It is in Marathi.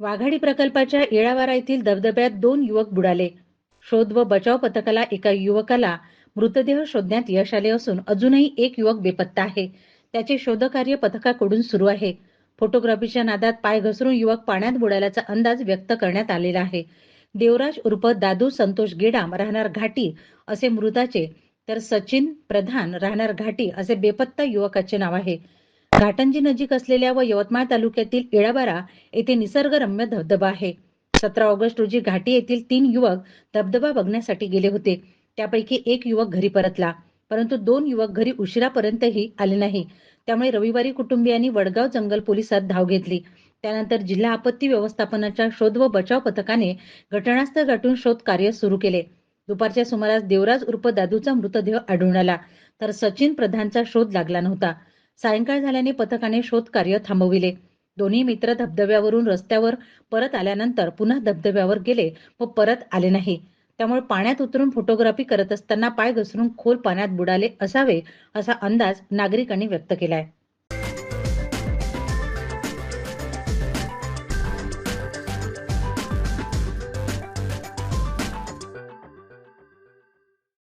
वाघाडी प्रकल्पाच्या येळावारा येथील धबधब्यात दोन युवक बुडाले. शोध व बचाव पथकाला एका युवकाला मृतदेह शोधण्यात यश आले असून अजूनही एक युवक बेपत्ता आहे. त्याचे शोधकार्य पथकाकडून सुरू आहे. फोटोग्राफीच्या नादात पाय घसरून युवक पाण्यात बुडाल्याचा अंदाज व्यक्त करण्यात आलेला आहे. देवराज उर्फ दादू संतोष गेडाम राहणार घाटी असे मृताचे तर सचिन प्रधान राहणार घाटी असे बेपत्ता युवकाचे नाव आहे. घाटंजी नजीक असलेल्या व यवतमाळ तालुक्यातील इळाबारा येथे निसर्गरम्य धबधबा आहे. सतरा ऑगस्ट रोजी घाटी येथील तीन युवक धबधबा बघण्यासाठी गेले होते. त्यापैकी एक युवक घरी परतला परंतु दोन युवक घरी उशिरापर्यंतही आले नाही. त्यामुळे रविवारी कुटुंबियांनी वडगाव जंगल पोलिसात धाव घेतली. त्यानंतर जिल्हा आपत्ती व्यवस्थापनाच्या शोध व बचाव पथकाने घटनास्थळ गाठून शोध कार्य सुरू केले. दुपारच्या सुमारास देवराज उर्फ दादूचा मृतदेह आढळून आला. तर सचिन प्रधानचा शोध लागला नव्हता. सायंकाळ झाल्याने पथकाने शोध कार्य थांबविले. दोन्ही मित्र धबधब्यावरून रस्त्यावर परत आल्यानंतर पुन्हा धबधब्यावर गेले व परत आले नाही. त्यामुळे पाण्यात उतरून फोटोग्राफी करत असताना पाय घसरून खोल पाण्यात बुडाले असावे असा अंदाज नागरिकांनी व्यक्त केलाय.